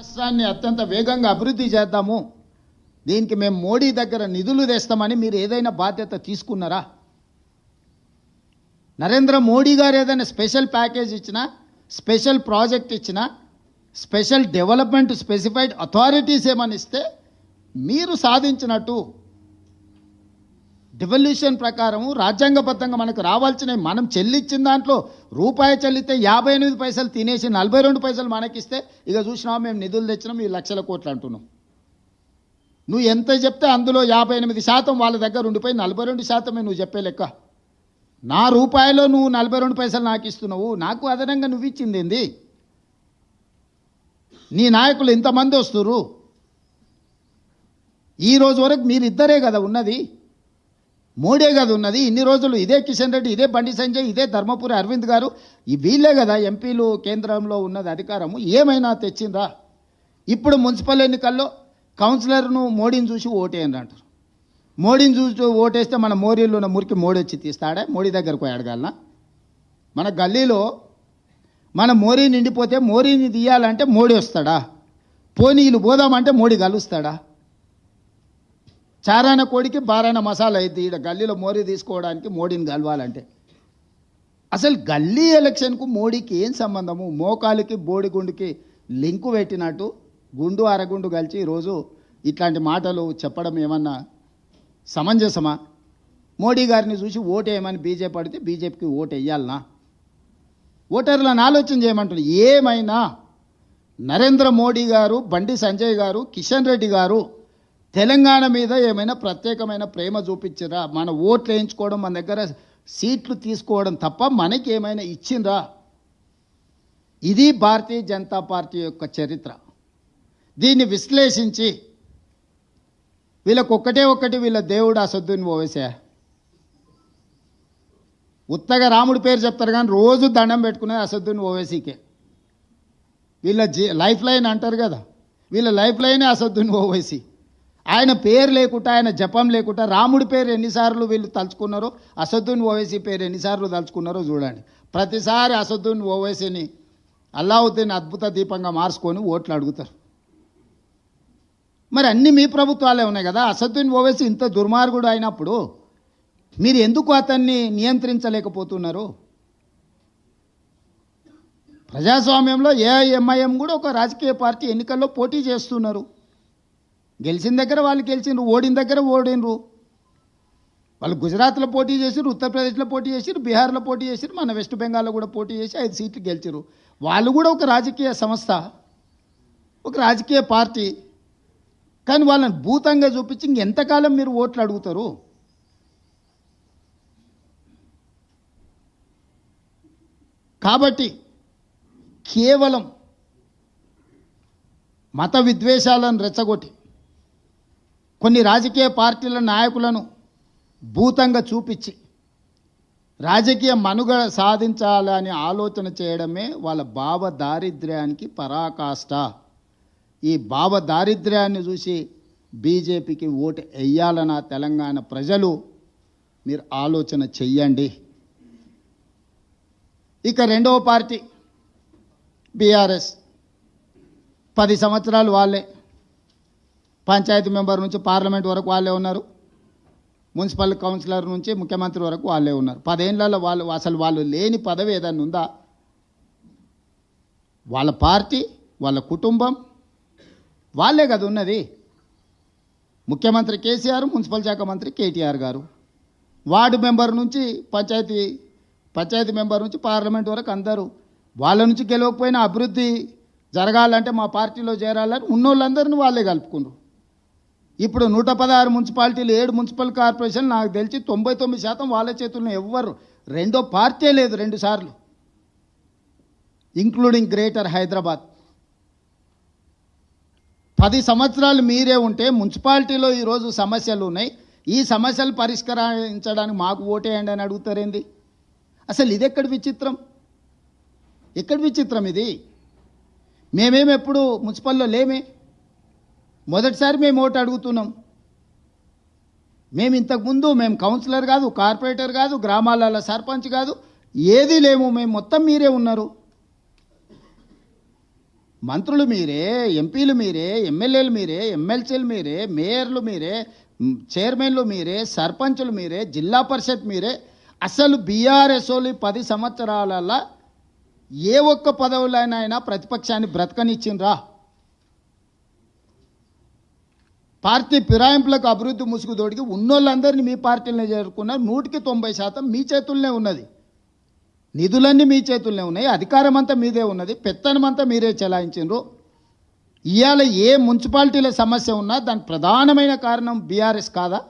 రాష్ట్రాన్ని అత్యంత వేగంగా అభివృద్ధి చేద్దాము. దీనికి మేము మోడీ దగ్గర నిధులు తెస్తామని మీరు ఏదైనా బాధ్యత తీసుకున్నారా? నరేంద్ర మోడీ గారు ఏదైనా స్పెషల్ ప్యాకేజ్ ఇచ్చినా స్పెషల్ ప్రాజెక్ట్ ఇచ్చినా స్పెషల్ డెవలప్మెంట్ స్పెసిఫైడ్ అథారిటీస్ ఏమని ఇస్తే మీరు సాధించినట్టు. డివల్యూషన్ ప్రకారము రాజ్యాంగబద్ధంగా మనకు రావాల్సినవి మనం చెల్లించిన దాంట్లో రూపాయి చెల్లితే యాభై ఎనిమిది పైసలు తినేసి నలభై రెండు పైసలు మనకిస్తే ఇక చూసినా మేము నిధులు తెచ్చినాం ఈ లక్షల కోట్లు అంటున్నాం. నువ్వు ఎంత చెప్తే అందులో యాభై ఎనిమిది శాతం వాళ్ళ దగ్గర ఉండిపోయి నలభై రెండు శాతమే నువ్వు చెప్పే లెక్క. నా రూపాయలో నువ్వు నలభై రెండు పైసలు నాకు ఇస్తున్నావు నాకు అదనంగా నువ్వు ఇచ్చింది ఏంది? నీ నాయకులు ఇంతమంది వస్తురు ఈ రోజు వరకు మీరిద్దరే కదా ఉన్నది. మోడే కదా ఉన్నది. ఇన్ని రోజులు ఇదే కిషన్ రెడ్డి ఇదే బండి సంజయ్ ఇదే ధర్మపురి అరవింద్ గారు. ఈ వీళ్ళే కదా ఎంపీలు కేంద్రంలో ఉన్నది అధికారము. ఏమైనా తెచ్చిందా? ఇప్పుడు మున్సిపల్ ఎన్నికల్లో కౌన్సిలర్ను మోడీని చూసి ఓటేయండి అంటారు. మోడీని చూసి ఓటేస్తే మన మోరీలో ఉన్న మురికి మోడీ వచ్చి తీస్తాడే? మోడీ దగ్గరకు అడగాలనా? మన గల్లీలో మన మోరీ నిండిపోతే మోరీని తీయాలంటే మోడీ వస్తాడా? పోనీలు పోదామంటే మోడీ కలుస్తాడా? చారాన కోడికి బారాన మసాలా అయింది ఈడ గల్లీలో మోరీ తీసుకోవడానికి మోడీని కలవాలంటే. అసలు గల్లీ ఎలక్షన్కు మోడీకి ఏం సంబంధము? మోకాలికి బోడిగుండుకి లింకు పెట్టినట్టు గుండు అరగుండు కలిసి ఈరోజు ఇట్లాంటి మాటలు చెప్పడం ఏమన్నా సమంజసమా? మోడీ గారిని చూసి ఓటేయమని బీజేపీ పడితే బీజేపీకి ఓటు వేయాలనా ఓటర్లను ఆలోచన చేయమంటారు ఏమైనా? నరేంద్ర మోడీ గారు బండి సంజయ్ గారు కిషన్ రెడ్డి గారు తెలంగాణ మీద ఏమైనా ప్రత్యేకమైన ప్రేమ చూపించరా? మన ఓట్లు వేయించుకోవడం మన దగ్గర సీట్లు తీసుకోవడం తప్ప మనకి ఏమైనా ఇచ్చిందా ఇది భారతీయ జనతా పార్టీ యొక్క చరిత్ర. దీన్ని విశ్లేషించి వీళ్ళకు ఒక్కటే ఒక్కటి వీళ్ళ దేవుడు అసద్దుని ఓవేసా ఉత్తగా రాముడి పేరు చెప్తారు కానీ రోజు దండం పెట్టుకునేది అసద్దుని ఓవేసీకే వీళ్ళ జీ లైఫ్ లైన్ అంటారు కదా వీళ్ళ లైఫ్ లైనే అసద్దుని ఓవైసీ ఆయన పేరు లేకుండా ఆయన జపం లేకుండా రాముడి పేరు ఎన్నిసార్లు వీళ్ళు తలుచుకున్నారో అసదున్ ఓవైసీ పేరు ఎన్నిసార్లు తలుచుకున్నారో చూడండి. ప్రతిసారి అసదున్ ఓవైసీని అల్లావుద్దీన్ అద్భుత దీపంగా మార్చుకొని ఓట్లు అడుగుతారు. మరి అన్ని మీ ప్రభుత్వాలే ఉన్నాయి కదా అసదున్ ఓవైసీ ఇంత దుర్మార్గుడు అయినప్పుడు మీరు ఎందుకు అతన్ని నియంత్రించలేకపోతున్నారు? ప్రజాస్వామ్యంలో ఏఐఎంఐఎం కూడా ఒక రాజకీయ పార్టీ ఎన్నికల్లో పోటీ చేస్తున్నారు. గెలిచిన దగ్గర వాళ్ళు గెలిచిండ్రు ఓడిన దగ్గర ఓడినరు వాళ్ళు గుజరాత్లో పోటీ చేసిరు ఉత్తరప్రదేశ్లో పోటీ చేసిరు బీహార్లో పోటీ చేసిరు మన వెస్ట్ బెంగాల్లో కూడా పోటీ చేసి ఐదు సీట్లు గెలిచిరు వాళ్ళు కూడా ఒక రాజకీయ సంస్థ ఒక రాజకీయ పార్టీ. కానీ వాళ్ళని భూతంగా చూపించి ఇంకెంతకాలం మీరు ఓట్లు అడుగుతారు? కాబట్టి కేవలం మత విద్వేషాలను రెచ్చగొట్టి కొన్ని రాజకీయ పార్టీల నాయకులను భూతంగా చూపించి రాజకీయ మనుగడ సాధించాలని ఆలోచన చేయడమే వాళ్ళ భావ దారిద్ర్యానికి పరాకాష్ట. ఈ భావ దారిద్ర్యాన్ని చూసి బీజేపీకి ఓటు వేయాలన్న తెలంగాణ ప్రజలు మీరు ఆలోచన చెయ్యండి. ఇక రెండవ పార్టీ బీఆర్ఎస్. పది సంవత్సరాలు వాళ్ళే. పంచాయతీ మెంబర్ నుంచి పార్లమెంట్ వరకు వాళ్ళే ఉన్నారు. మున్సిపల్ కౌన్సిలర్ నుంచి ముఖ్యమంత్రి వరకు వాళ్ళే ఉన్నారు. పదేళ్ళలో వాళ్ళు అసలు వాళ్ళు లేని పదవి ఏదైనా ఉందా? వాళ్ళ పార్టీ వాళ్ళ కుటుంబం వాళ్ళే కదా ఉన్నది. ముఖ్యమంత్రి కేసీఆర్ మున్సిపల్ శాఖ మంత్రి కేటీఆర్ గారు. వార్డు మెంబర్ నుంచి పంచాయతీ పంచాయతీ మెంబర్ నుంచి పార్లమెంట్ వరకు అందరూ. వాళ్ళ నుంచి గెలవకపోయినా అభివృద్ధి జరగాలంటే మా పార్టీలో చేరాలని ఉన్నోళ్ళందరినీ వాళ్ళే కలుపుకున్నారు. ఇప్పుడు నూట పదహారు మున్సిపాలిటీలు ఏడు మున్సిపల్ కార్పొరేషన్ నాకు తెలిసి తొంభై తొమ్మిది శాతం వాళ్ళ చేతుల్లో ఎవ్వరు. రెండో పార్టీ లేదు రెండు సార్లు. ఇంక్లూడింగ్ గ్రేటర్ హైదరాబాద్ పది సంవత్సరాలు మీరే ఉంటే మున్సిపాలిటీలో ఈరోజు సమస్యలు ఉన్నాయి. ఈ సమస్యలు పరిష్కరించడానికి మాకు ఓటేయండి అని అడుగుతారేంది? అసలు ఇది ఎక్కడ విచిత్రం? ఎక్కడ విచిత్రం ఇది? మేమేమెప్పుడు మున్సిపల్లో లేమే? మొదటిసారి మేము ఓటు అడుగుతున్నాం. మేము ఇంతకుముందు మేము కౌన్సిలర్ కాదు కార్పొరేటర్ కాదు గ్రామాలలో సర్పంచ్ కాదు ఏది లేము మేము మొత్తం మీరే ఉన్నారు. మంత్రులు మీరే ఎంపీలు మీరే ఎమ్మెల్యేలు మీరే ఎమ్మెల్సీలు మీరే మేయర్లు మీరే చైర్మన్లు మీరే సర్పంచులు మీరే జిల్లా పరిషత్ మీరే. అసలు బీఆర్ఎస్ఓలు పది సంవత్సరాలలో ఏ ఒక్క పదవులైనా ప్రతిపక్షాన్ని బ్రతకనిచ్చిండ్రా? పార్టీ ఫిరాయింపులకు అభివృద్ధి ముసుగు తోడికి ఉన్నోళ్ళందరినీ మీ పార్టీలనే చేరుకున్నారు. నూటికి తొంభై శాతం మీ చేతుల్లోనే ఉన్నది. నిధులన్నీ మీ చేతుల్లోనే ఉన్నాయి. అధికారం అంతా మీదే ఉన్నది. పెత్తనమంతా మీరే చెలాయించారు ఇవాళ ఏ మున్సిపాలిటీల సమస్య ఉన్నా దానికి ప్రధానమైన కారణం బీఆర్ఎస్ కాదా?